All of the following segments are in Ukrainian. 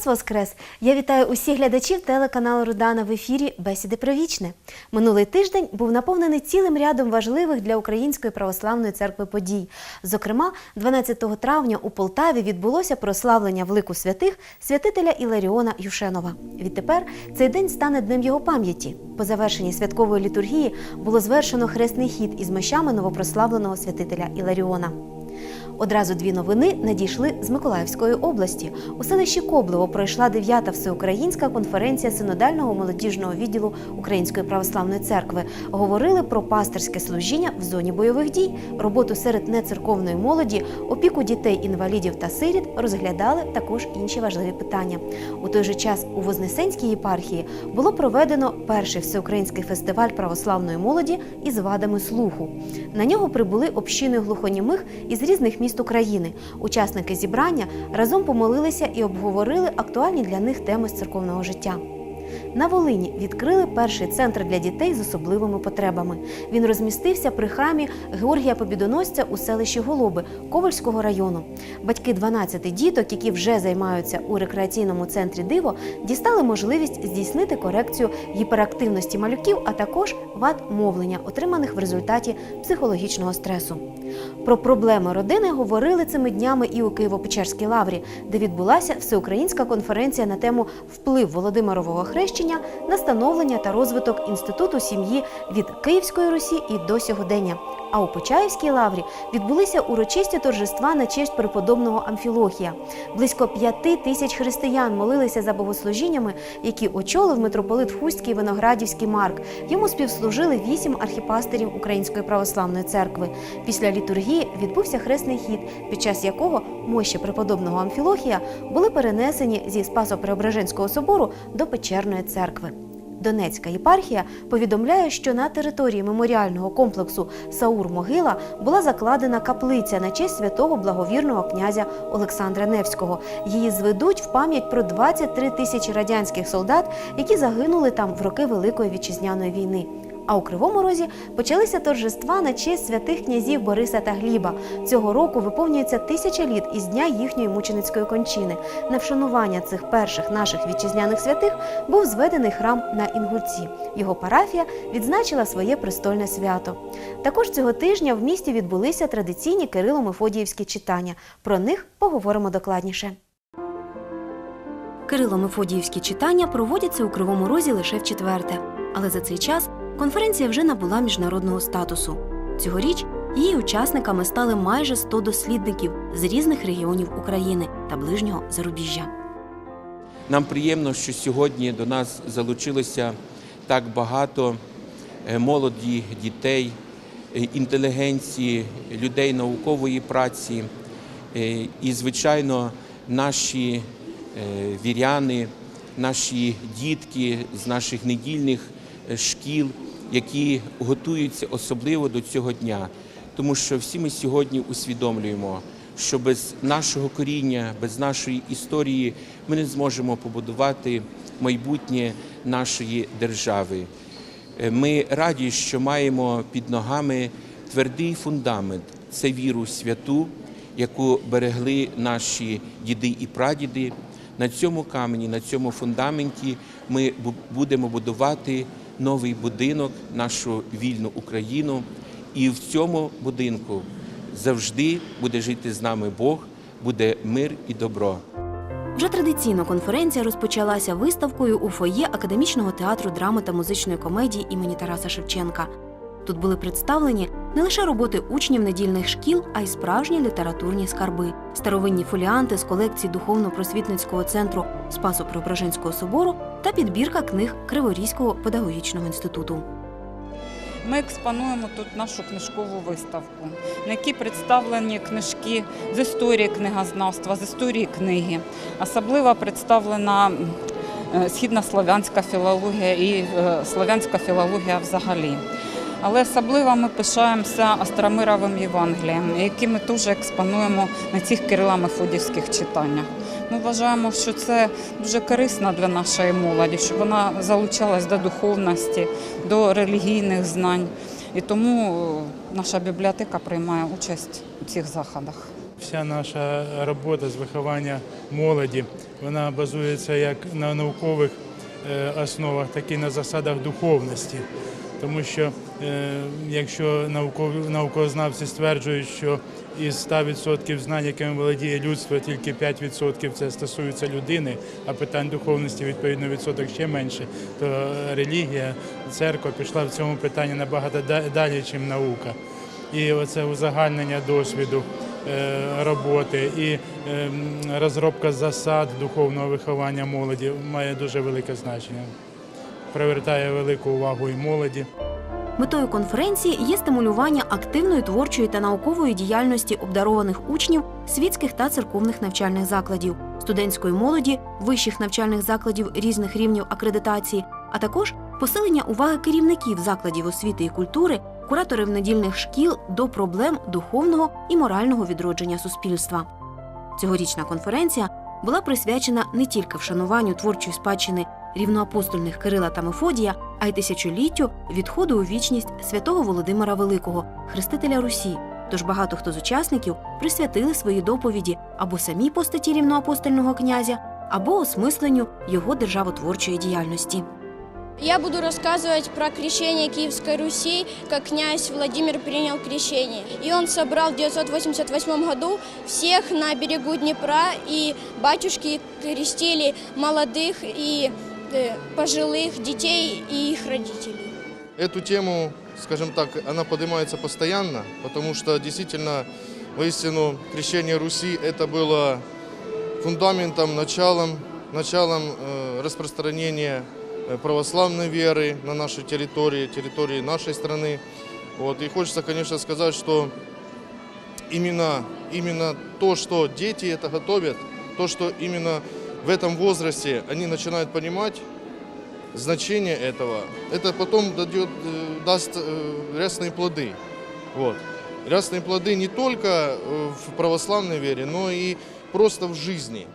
Христос Воскрес! Я вітаю усіх глядачів телеканалу Рудана в ефірі Бесіди про вічне. Минулий тиждень був наповнений цілим рядом важливих для Української православної церкви подій. Зокрема, 12 травня у Полтаві відбулося прославлення в лику святих святителя Іларіона Юшенова. Відтепер цей день стане днем його пам'яті. По завершенні святкової літургії було звершено хресний хід із мощами новопрославленого святителя Іларіона. Одразу дві новини надійшли з Миколаївської області. У селищі Коблево пройшла 9-та всеукраїнська конференція синодального молодіжного відділу Української православної церкви. Говорили про пастирське служіння в зоні бойових дій, роботу серед нецерковної молоді, опіку дітей, інвалідів та сиріт. Розглядали також інші важливі питання. У той же час у Вознесенській єпархії було проведено перший всеукраїнський фестиваль православної молоді із вадами слуху. На нього прибули общини глухонімих із різних міст України. Учасники зібрання разом помолилися і обговорили актуальні для них теми з церковного життя. На Волині відкрили перший центр для дітей з особливими потребами. Він розмістився при храмі Георгія Побідоносця у селищі Голоби Ковальського району. Батьки 12 діток, які вже займаються у рекреаційному центрі Диво, дістали можливість здійснити корекцію гіперактивності малюків, а також вад мовлення, отриманих в результаті психологічного стресу. Про проблеми родини говорили цими днями і у Києво-Печерській лаврі, де відбулася всеукраїнська конференція на тему вплив Володимирового хрещення на становлення та розвиток інституту сім'ї від Київської Русі і до сьогодення. А у Почаївській лаврі відбулися урочисті торжества на честь преподобного Амфілохія. Близько п'яти тисяч християн молилися за богослужіннями, які очолив митрополит Хустський Виноградівський Марк. Йому співслужили вісім архіпастерів Української православної церкви. Після літургії відбувся хресний хід, під час якого мощі преподобного Амфілохія були перенесені зі Спасо-Преображенського собору до Печерної церкви. Донецька єпархія повідомляє, що на території меморіального комплексу Саур-Могила була закладена каплиця на честь святого благовірного князя Олександра Невського. Її зведуть в пам'ять про 23 тисячі радянських солдат, які загинули там в роки Великої вітчизняної війни. А у Кривому Розі почалися торжества на честь святих князів Бориса та Гліба. Цього року виповнюється тисяча літ із дня їхньої мученицької кончини. На вшанування цих перших наших вітчизняних святих був зведений храм на Інгульці. Його парафія відзначила своє престольне свято. Також цього тижня в місті відбулися традиційні Кирило-Мефодіївські читання. Про них поговоримо докладніше. Кирило-Мефодіївські читання проводяться у Кривому Розі лише в четверте. Але за цей час конференція вже набула міжнародного статусу. Цьогоріч її учасниками стали майже 100 дослідників з різних регіонів України та ближнього зарубіжжя. Нам приємно, що сьогодні до нас залучилося так багато е, молоді, дітей, е, інтелігенції, людей наукової праці. Е, І, звичайно, наші віряни, наші дітки з наших недільних шкіл, які готуються особливо до цього дня. Тому що всі ми сьогодні усвідомлюємо, що без нашого коріння, без нашої історії ми не зможемо побудувати майбутнє нашої держави. Е, Ми раді, що маємо під ногами твердий фундамент це віру святу, яку берегли наші діди і прадіди. На цьому камені, на цьому фундаменті ми будемо будувати новий будинок, нашу вільну Україну. І в цьому будинку завжди буде жити з нами Бог, буде мир і добро. Вже традиційно конференція розпочалася виставкою у фоє академічного театру драми та музичної комедії імені Тараса Шевченка. Тут були представлені не лише роботи учнів недільних шкіл, а й справжні літературні скарби, старовинні фоліанти з колекції духовно-просвітницького центру Спасо-Преображенського собору та підбірка книг Криворізького педагогічного інституту. Ми експонуємо тут нашу книжкову виставку, на якій представлені книжки з історії книгознавства, з історії книги. Особливо представлена е, східнослов'янська філологія і е, слов'янська філологія взагалі. Але особливо ми пишаємося Остромировим Євангелієм, який ми теж експонуємо на цих Кирила-Мефодівських читаннях. Ми вважаємо, що це дуже корисно для нашої молоді, щоб вона залучалась до духовності, до релігійних знань. І тому е, наша бібліотека приймає участь у цих заходах. Вся наша робота з виховання молоді вона базується як на наукових е, основах, так і на засадах духовності. Тому що е, якщо наукові науковознавці стверджують, що із 100% знань, якими володіє людство, тільки 5% це стосується людини, а питань духовності відповідно відсоток ще менше, то релігія, церква пішла в цьому питанні набагато далі, ніж наука. І оце узагальнення досвіду е, роботи і ем, розробка засад духовного виховання молоді має дуже велике значення. Привертає велику увагу і молоді. Метою конференції є стимулювання активної творчої та наукової діяльності обдарованих учнів світських та церковних навчальних закладів, студентської молоді, вищих навчальних закладів різних рівнів акредитації, а також посилення уваги керівників закладів освіти і культури, кураторів недільних шкіл до проблем духовного і морального відродження суспільства. Цьогорічна конференція була присвячена не тільки вшануванню творчої спадщини рівноапостольних Кирила та Мефодія, а й тисячоліттю відходу у вічність святого Володимира Великого, хрестителя Русі. Тож багато хто з учасників присвятили свої доповіді або самій постаті рівноапостольного князя, або осмисленню його державотворчої діяльності. Я буду рассказывать про крещение Киевской Руси, как князь Владимир принял крещение. И он собрал в 988 году всех на берегу Днепра, и батюшки крестили молодых и э, пожилых детей и их родителей. Эту тему, скажем так, она поднимается постоянно, потому что действительно, воистину, крещение Руси это было фундаментом, началом, началом э, распространения э, православной веры на нашей территории, территории нашей страны. Вот. И хочется, конечно, сказать, что именно, именно то, что дети это готовят, то, что именно в этом возрасте они начинают понимать, значение этого, это потом дадет, э, даст э, рясные плоды. Вот. Рясные плоды не только э, в православной вере, но и просто в жизни.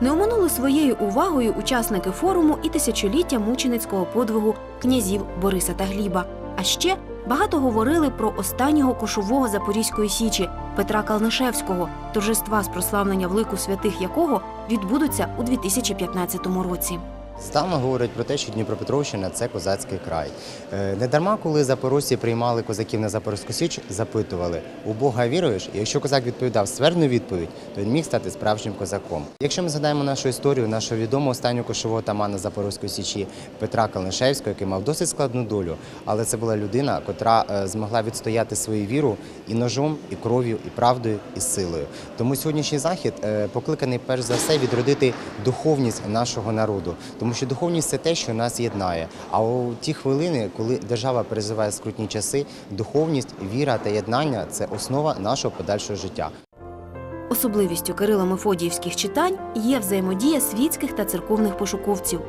Не оминули своєю увагою учасники форуму і тисячоліття мученицького подвигу князів Бориса та Гліба. А ще багато говорили про останнього кошового Запорізької січі Петра Калнишевського, торжества з прославлення в лику святих якого відбудуться у 2015 році. Стало говорять про те, що Дніпропетровщина це козацький край. Е, Недарма, коли запорожці приймали козаків на Запорозьку Січ, запитували у Бога віруєш? І якщо козак відповідав ствердну відповідь, то він міг стати справжнім козаком. Якщо ми згадаємо нашу історію, нашого відомого останнього кошового тамана Запорозької Січі Петра Калнишевського, який мав досить складну долю, але це була людина, котра е, змогла відстояти свою віру і ножом, і кров'ю, і правдою, і силою. Тому сьогоднішній захід е, покликаний перш за все відродити духовність нашого народу, тому що духовність це те, що нас єднає. А у ті хвилини, коли держава переживає скрутні часи, духовність, віра та єднання це основа нашого подальшого життя. Особливістю Кирило-Мефодіївських читань є взаємодія світських та церковних пошуковців.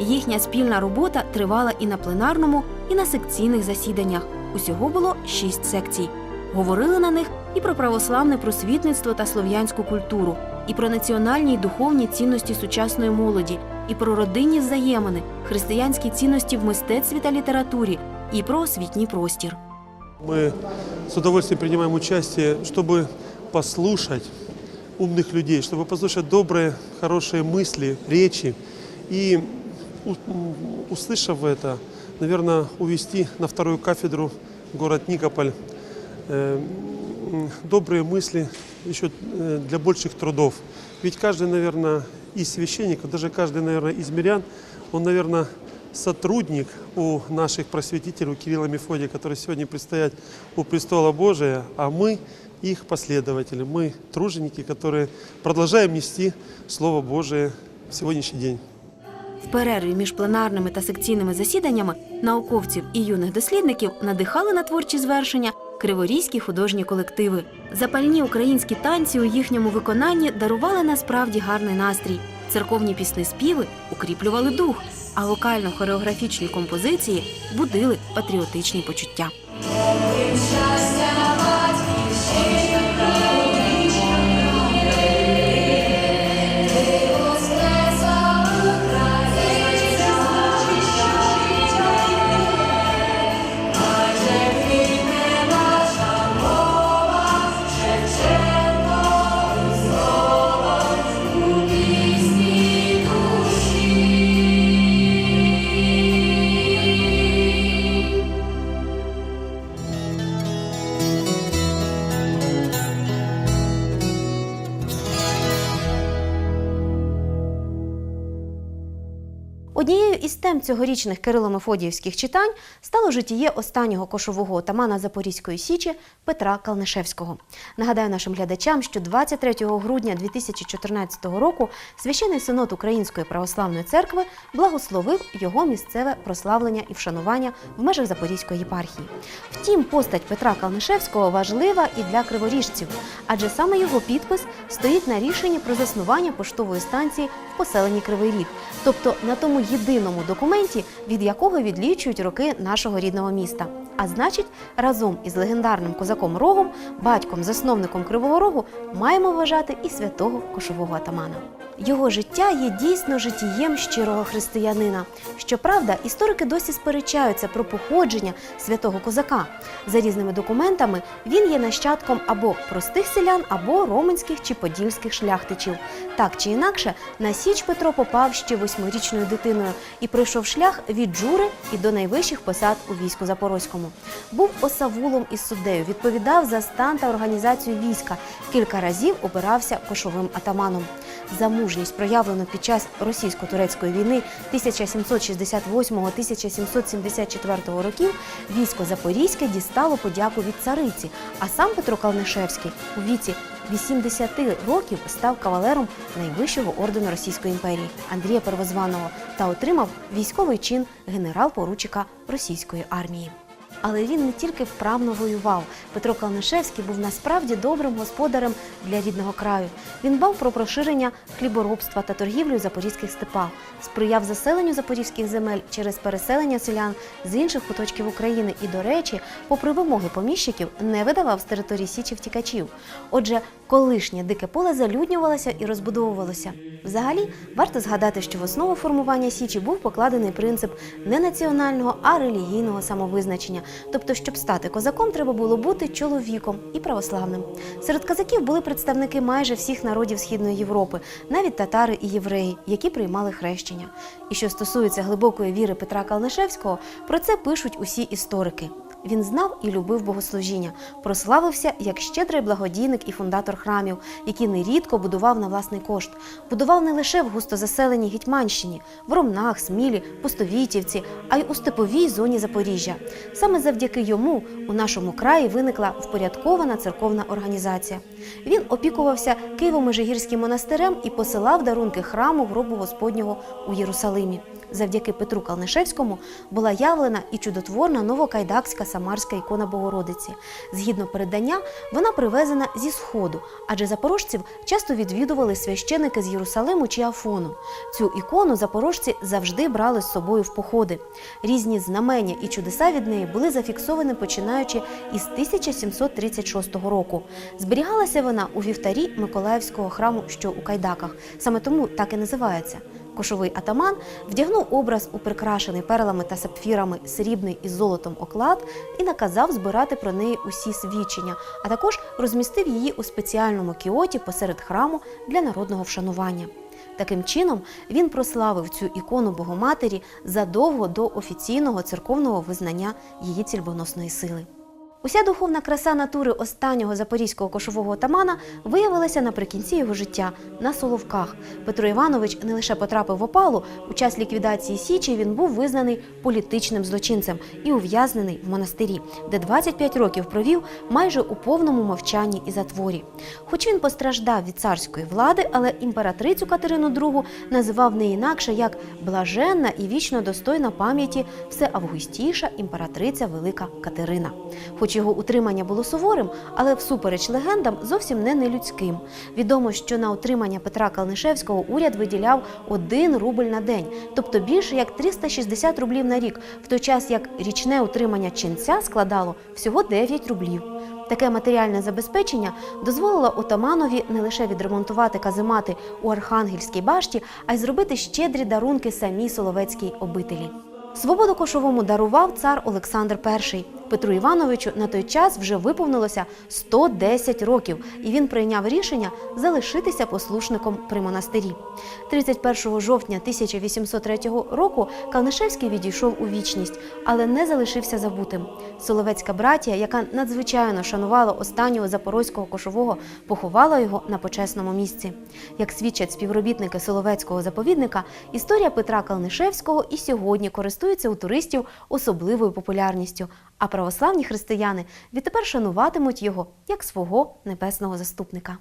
Їхня спільна робота тривала і на пленарному, і на секційних засіданнях. Усього було шість секцій. Говорили на них і про православне просвітництво та слов'янську культуру, і про національні й духовні цінності сучасної молоді, і про родинні взаємини, християнські цінності в мистецтві та літературі, і про освітній простір. Мы с удовольствием принимаем участие, чтобы послушать умных людей, чтобы послушать добрые, хорошие мысли, речи. И у- м, услышав это, наверное, увести на вторую кафедру в город Никополь э, м, добрые мысли еще э, для больших трудов. Ведь каждый, наверное, из священников, даже каждый, наверное, из мирян, он, наверное, сотрудник у наших просветителей, у Кирилла и Мефодия, которые сегодня предстоят у престола Божия, а мы их последователи, мы труженики, которые продолжаем нести Слово Божие в сегодняшний день. В перерві між пленарними та секційними засіданнями науковців і юних дослідників надихали на творчі звершення криворізькі художні колективи. Запальні українські танці у їхньому виконанні дарували насправді гарний настрій. Церковні пісни співи укріплювали дух, а вокально-хореографічні композиції будили патріотичні почуття. Тем цьогорічних Кирило-Мефодіївських читань стало житіє останнього кошового отамана Запорізької січі Петра Калнишевського. Нагадаю нашим глядачам, що 23 грудня 2014 року священий синод Української православної церкви благословив його місцеве прославлення і вшанування в межах Запорізької єпархії. Втім, постать Петра Калнишевського важлива і для криворіжців, адже саме його підпис стоїть на рішенні про заснування поштової станції в поселенні Кривий Ріг, тобто на тому єдиному документі, від якого відлічують роки нашого рідного міста. А значить, разом із легендарним козаком Рогом, батьком засновником Кривого Рогу, маємо вважати і святого кошового атамана. Його життя є дійсно житієм щирого християнина. Щоправда, історики досі сперечаються про походження святого козака. За різними документами він є нащадком або простих селян, або роменських чи подільських шляхтичів. Так чи інакше, на Січ Петро попав ще восьмирічною дитиною і пройшов шлях від жури і до найвищих посад у війську Запорозькому. Був осавулом і суддею, відповідав за стан та організацію війська. Кілька разів обирався кошовим атаманом. За мужність, проявлену під час російсько-турецької війни 1768-1774 років, військо Запорізьке дістало подяку від цариці, а сам Петро Калнишевський у віці 80 років став кавалером найвищого ордену Російської імперії Андрія Первозваного та отримав військовий чин генерал-поручика російської армії. Але він не тільки вправно воював. Петро Калнишевський був насправді добрим господарем для рідного краю. Він дбав про проширення хліборобства та торгівлю запорізьких степах, сприяв заселенню запорізьких земель через переселення селян з інших куточків України і, до речі, попри вимоги поміщиків, не видавав з території Січі втікачів. Отже, колишнє дике поле залюднювалося і розбудовувалося. Взагалі, варто згадати, що в основу формування Січі був покладений принцип не національного, а релігійного самовизначення. Тобто, щоб стати козаком, треба було бути чоловіком і православним. Серед козаків були представники майже всіх народів Східної Європи, навіть татари і євреї, які приймали хрещення. І що стосується глибокої віри Петра Калнишевського, про це пишуть усі історики. Він знав і любив богослужіння, прославився як щедрий благодійник і фундатор храмів, які нерідко будував на власний кошт. Будував не лише в густозаселеній Гетьманщині, в Ромнах, Смілі, Пустовітівці, а й у степовій зоні Запоріжжя. Саме завдяки йому у нашому краї виникла впорядкована церковна організація. Він опікувався Києво-Межигірським монастирем і посилав дарунки храму гробу Господнього у Єрусалимі. Завдяки Петру Калнишевському була явлена і чудотворна новокайдакська самарська ікона Богородиці. Згідно передання, вона привезена зі сходу, адже запорожців часто відвідували священики з Єрусалиму чи Афону. Цю ікону запорожці завжди брали з собою в походи. Різні знамення і чудеса від неї були зафіксовані починаючи із 1736 року. Зберігалася вона у вівтарі Миколаївського храму, що у Кайдаках. Саме тому так і називається. Кошовий атаман вдягнув образ у прикрашений перлами та сапфірами срібний із золотом оклад і наказав збирати про неї усі свідчення, а також розмістив її у спеціальному кіоті посеред храму для народного вшанування. Таким чином він прославив цю ікону Богоматері задовго до офіційного церковного визнання її цільбоносної сили. Уся духовна краса натури останнього запорізького кошового отамана виявилася наприкінці його життя на Соловках. Петро Іванович не лише потрапив в опалу, у час ліквідації Січі він був визнаний політичним злочинцем і ув'язнений в монастирі, де 25 років провів майже у повному мовчанні і затворі. Хоч він постраждав від царської влади, але імператрицю Катерину II називав не інакше як блаженна і вічно достойна пам'яті всеавгустіша імператриця Велика Катерина. Хоч його утримання було суворим, але всупереч легендам зовсім не нелюдським. Відомо, що на утримання Петра Калнишевського уряд виділяв 1 рубль на день, тобто більше як 360 рублів на рік, в той час як річне утримання ченця складало всього 9 рублів. Таке матеріальне забезпечення дозволило отаманові не лише відремонтувати каземати у Архангельській башті, а й зробити щедрі дарунки самій Соловецькій обителі. Свободу кошовому дарував цар Олександр І. Петру Івановичу на той час вже виповнилося 110 років, і він прийняв рішення залишитися послушником при монастирі. 31 жовтня 1803 року Калнишевський відійшов у вічність, але не залишився забутим. Соловецька братія, яка надзвичайно шанувала останнього запорозького кошового, поховала його на почесному місці. Як свідчать співробітники Соловецького заповідника, історія Петра Калнишевського і сьогодні користується у туристів особливою популярністю, а православні християни відтепер шануватимуть його як свого небесного заступника.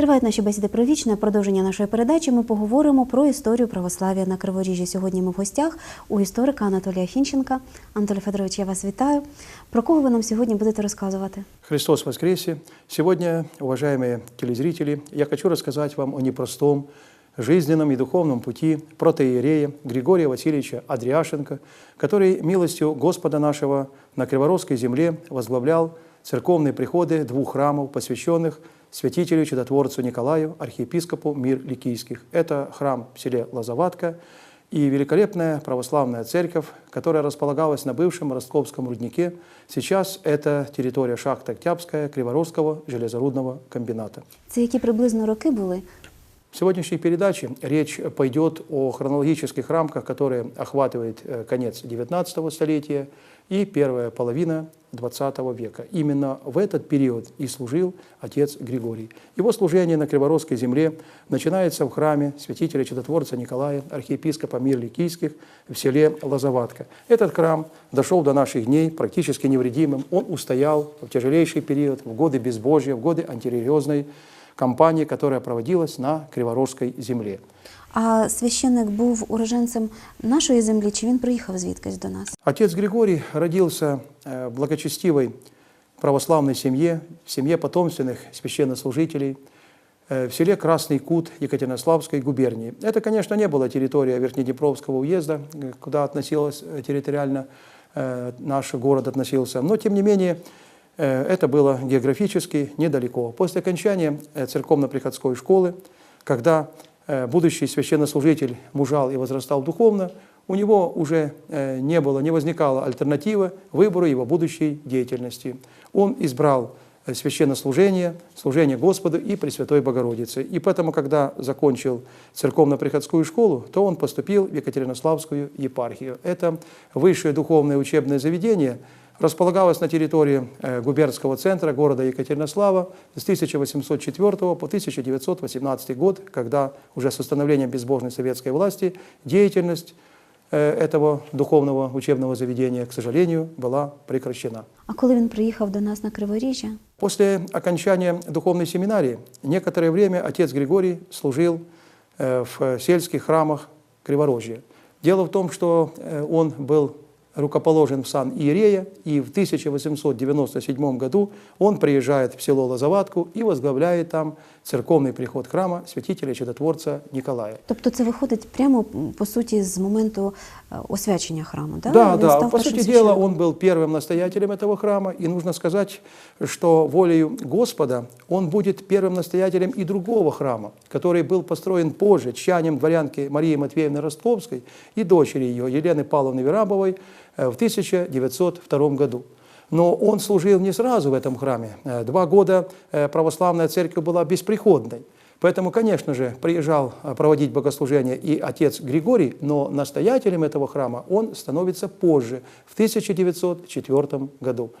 Тривають наші бесіди про вічне. Продовження нашої передачі ми поговоримо про історію православ'я на Криворіжжі. Сьогодні ми в гостях у історика Анатолія Хінченка. Анатолій Федорович, я вас вітаю. Про кого ви нам сьогодні будете розказувати? Христос воскресе! Сегодня, уважаемые телезрители, я хочу рассказать вам о непростом жизненном и духовном пути протоиерея Григория Васильевича Андриашенко, который милостью Господа нашего на Криворожской земле возглавлял церковные приходы двух храмов, посвященных святителю чудотворцу Николаю, архиепископу Мир Ликийских. Это храм в селе Лозоватка и великолепная православная церковь, которая располагалась на бывшем Ростковском руднике. Сейчас это территория шахты Октябрьская Криворожского железорудного комбината. Це які приблизно роки були? В сегодняшней передаче речь пойдет о хронологических рамках, которые охватывают э, конец XIX столетия и первая половина XX века. Именно в этот период и служил отец Григорий. Его служение на Криворожской земле начинается в храме святителя чудотворца Николая, архиепископа Мир Ликийских в селе Лозоватка. Этот храм дошел до наших дней практически невредимым. Он устоял в тяжелейший период, в годы безбожия, в годы антирелигиозной кампании, которая проводилась на Криворожской земле. А священник був уроженцем нашої землі, чи він приїхав звідкись до нас? Отец Григорий родился э, в благочестивой православной семье, в семье потомственных священнослужителей э, в селе Красный Кут Екатеринославской губернии. Это, конечно, не была территория Верхнеднепровского уезда, э, куда относилась э, территориально э, наш город относился, но, тем не менее, э, это было географически недалеко. После окончания э, церковно-приходской школы, когда э, будущий священнослужитель мужал и возрастал духовно, у него уже э, не было, не возникало альтернативы выбору его будущей деятельности. Он избрал э, священнослужение, служение Господу и Пресвятой Богородице. И поэтому, когда закончил церковно-приходскую школу, то он поступил в Екатеринославскую епархию. Это высшее духовное учебное заведение, располагалось на территории э, губернского центра города Екатеринослава с 1804 по 1918 год, когда уже с установлением безбожной советской власти деятельность э, этого духовного учебного заведения, к сожалению, была прекращена. А коли він приїхав до нас на Криворіжжя? После окончания духовной семинарии некоторое время отец Григорий служил э, в сельских храмах Криворожья. Дело в том, что э, он был рукоположен в сан Иерея, и в 1897 году он приезжает в село Лозоватку и возглавляет там церковный приход храма святителя чудотворца Николая. Тобто це виходить прямо по суті з моменту е, освячення храму, да? Да, да. По сути дела, он был первым настоятелем этого храма, и нужно сказать, что волею Господа он будет первым настоятелем и другого храма, который был построен позже тщанием дворянки Марии Матвеевны Ростковской и дочери ее Елены Павловны Верабовой в 1902 году. Но он служил не сразу в этом храме. Э, Два года э, православная церковь была бесприходной. Поэтому, конечно же, приезжал э, проводить богослужение и отец Григорий, но настоятелем этого храма он становится позже, в 1904 году.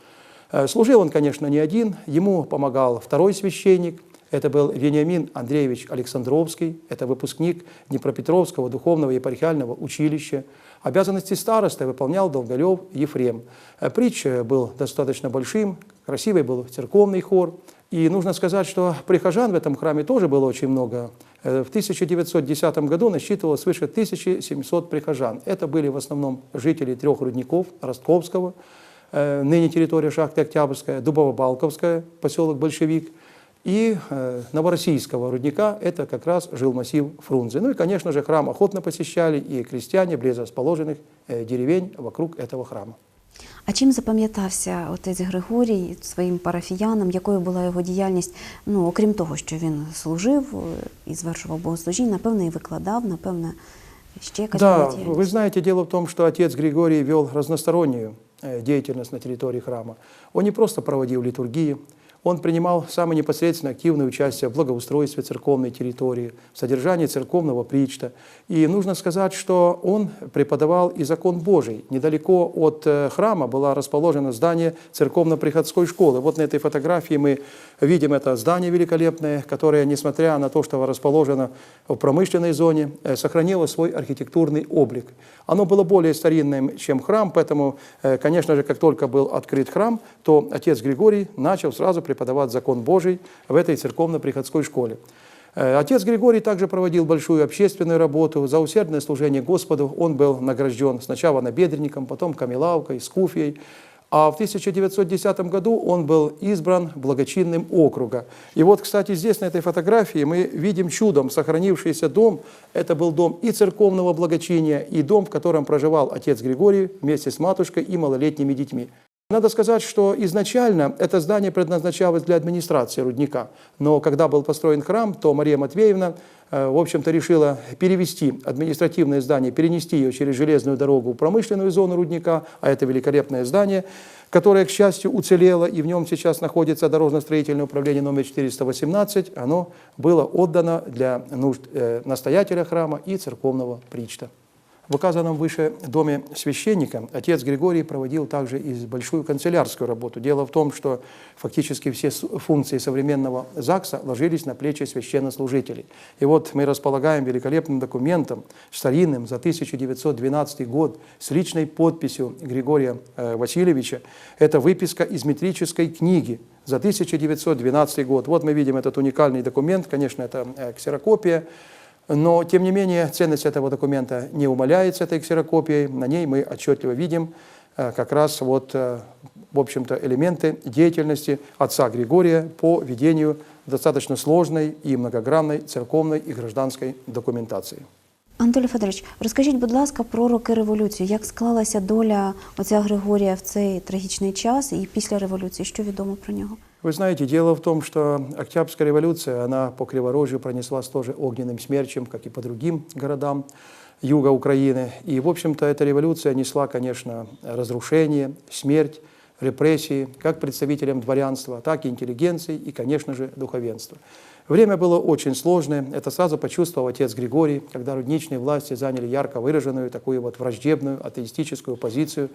Э, Служил он, конечно, не один, ему помогал второй священник, это был Вениамин Андреевич Александровский, это выпускник Днепропетровского духовного епархиального училища. Обязанности староста выполнял Долголев Ефрем. Э, Притч был достаточно большим, красивый был церковный хор. И нужно сказать, что прихожан в этом храме тоже было очень много. Э, В 1910 году насчитывалось свыше 1700 прихожан. Это были в основном жители трех рудников Ростковского, э, ныне территория шахты Октябрьская, Дубово-Балковская, поселок Большевик, и э, Новороссийского рудника, это как раз жил массив Фрунзе. Ну и, конечно же, храм охотно посещали и крестьяне близ расположенных э, деревень вокруг этого храма. А чим запам'ятався отець Григорій своїм парафіянам? Якою була його діяльність? Ну, окрім того, що він служив е, і звершував богослужіння, напевно, і викладав, напевно, ще якась була Да, діяльність. вы знаете, дело в том, что отец Григорий вел разностороннюю э, деятельность на территории храма. Он не просто проводил литургии, он принимал самое непосредственно активное участие в благоустройстве церковной территории, в содержании церковного причта. И нужно сказать, что он преподавал и закон Божий. Недалеко от э, храма было расположено здание церковно-приходской школы. Вот на этой фотографии мы видим это здание великолепное, которое, несмотря на то, что расположено в промышленной зоне, э, сохранило свой архитектурный облик. Оно было более старинным, чем храм, поэтому, э, конечно же, как только был открыт храм, то отец Григорий начал сразу преподавать закон Божий в этой церковно-приходской школе. Э, Отец Григорий также проводил большую общественную работу. За усердное служение Господу он был награжден сначала набедренником, потом камелавкой, скуфией. А в 1910 году он был избран благочинным округа. И вот, кстати, здесь на этой фотографии мы видим чудом сохранившийся дом. Это был дом и церковного благочиния, и дом, в котором проживал отец Григорий вместе с матушкой и малолетними детьми. Надо сказать, что изначально это здание предназначалось для администрации рудника, но когда был построен храм, то Мария Матвеевна, э, в общем-то, решила перевести административное здание, перенести ее через железную дорогу в промышленную зону рудника, а это великолепное здание, которое, к счастью, уцелело, и в нем сейчас находится дорожно-строительное управление номер 418, оно было отдано для нужд э, настоятеля храма и церковного причта. В указанном выше доме священника отец Григорий проводил также и большую канцелярскую работу. Дело в том, что фактически все функции современного ЗАГСа ложились на плечи священнослужителей. И вот мы располагаем великолепным документом, старинным, за 1912 год, с личной подписью Григория э, Васильевича. Это выписка из метрической книги за 1912 год. Вот мы видим этот уникальный документ, конечно, это э, ксерокопия, но, тем не менее, ценность этого документа не умаляется этой ксерокопией. На ней мы отчетливо видим э, как раз вот, э, в общем-то, элементы деятельности отца Григория по ведению достаточно сложной и многогранной церковной и гражданской документации. Анатолій Федорович, розкажіть, будь ласка, про роки революції. Як склалася доля отця Григорія в цей трагічний час і після революції? Що відомо про нього? Вы знаете, дело в том, что Октябрьская революция, она по Криворожью пронеслась тоже огненным смерчем, как и по другим городам юга Украины. И, в общем-то, эта революция несла, конечно, разрушение, смерть, репрессии, как представителям дворянства, так и интеллигенции и, конечно же, духовенства. Время было очень сложное. Это сразу почувствовал отец Григорий, когда рудничные власти заняли ярко выраженную, такую вот враждебную, атеистическую позицию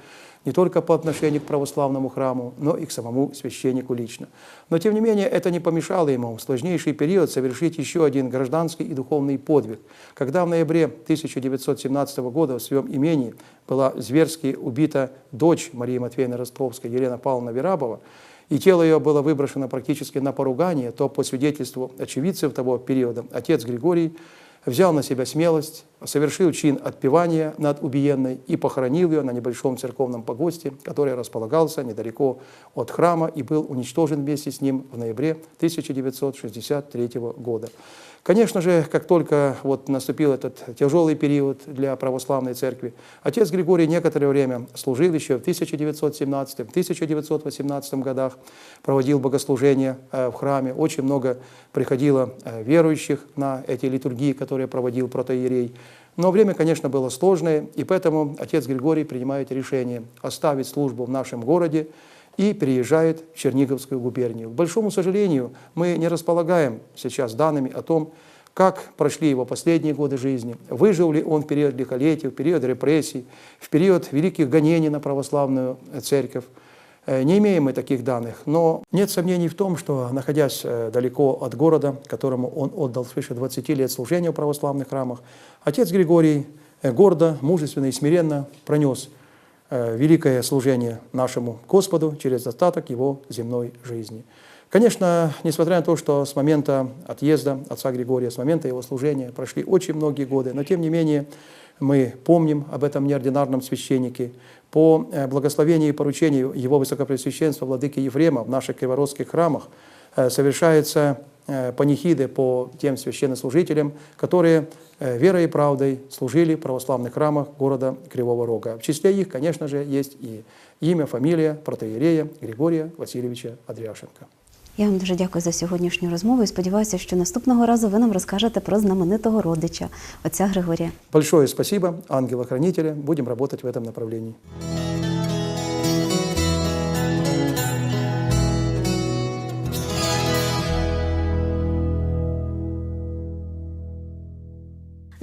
не только по отношению к православному храму, но и к самому священнику лично. Но, тем не менее, это не помешало ему в сложнейший период совершить еще один гражданский и духовный подвиг. Когда в ноябре 1917 года в своем имении была зверски убита дочь Марии Матвеевны Ростровской, Елена Павловна Верабова, и тело ее было выброшено практически на поругание, то по свидетельству очевидцев того периода отец Григорий взял на себя смелость, совершил чин отпевания над убиенной и похоронил ее на небольшом церковном погосте, который располагался недалеко от храма и был уничтожен вместе с ним в ноябре 1963 года. Конечно же, как только вот наступил этот тяжелый период для православной церкви, отец Григорий некоторое время служил еще в 1917-1918 годах, проводил богослужения э, в храме. Очень много приходило э, верующих на эти литургии, которые проводил протоиерей. Но время, конечно, было сложное, и поэтому отец Григорий принимает решение оставить службу в нашем городе и переезжает в Черниговскую губернию. К большому сожалению, мы не располагаем сейчас данными о том, как прошли его последние годы жизни, выжил ли он в период лихолетия, в период репрессий, в период великих гонений на православную церковь. Э, Не имеем мы таких данных, но нет сомнений в том, что, находясь э, далеко от города, которому он отдал свыше 20 лет служения в православных храмах, отец Григорий э, гордо, мужественно и смиренно пронес э, великое служение нашему Господу через остаток его земной жизни. Конечно, несмотря на то, что с момента отъезда отца Григория, с момента его служения прошли очень многие годы, но тем не менее мы помним об этом неординарном священнике. По э, благословению и поручению его высокопресвященства владыки Ефрема в наших кривородских храмах э, совершается э, панихиды по тем священнослужителям, которые э, верой и правдой служили в православных храмах города Кривого Рога. В числе их, конечно же, есть и имя, фамилия протоиерея Григория Васильевича Адряшенко. Я вам дуже дякую за сьогоднішню розмову і сподіваюся, що наступного разу ви нам розкажете про знаменитого родича отця Григорія. Большое спасибо, ангела-хранителя. Будем работать в этом направлении.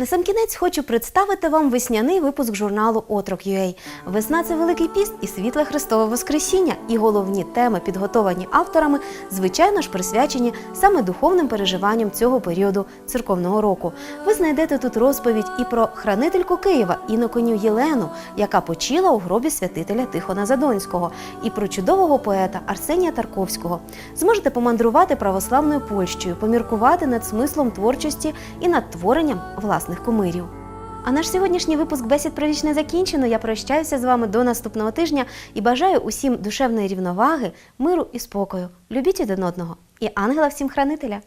На сам кінець хочу представити вам весняний випуск журналу Отрок.ua. Весна це великий піст і світле Христове Воскресіння. І головні теми, підготовані авторами, звичайно ж присвячені саме духовним переживанням цього періоду церковного року. Ви знайдете тут розповідь і про хранительку Києва іноконю Єлену, яка почила у гробі святителя Тихона Задонського, і про чудового поета Арсенія Тарковського. Зможете помандрувати православною Польщею, поміркувати над смислом творчості і над творенням власних кумирів. А наш сьогоднішній випуск бесід про вічне закінчено. Я прощаюся з вами до наступного тижня і бажаю усім душевної рівноваги, миру і спокою. Любіть один одного і ангела всім хранителя.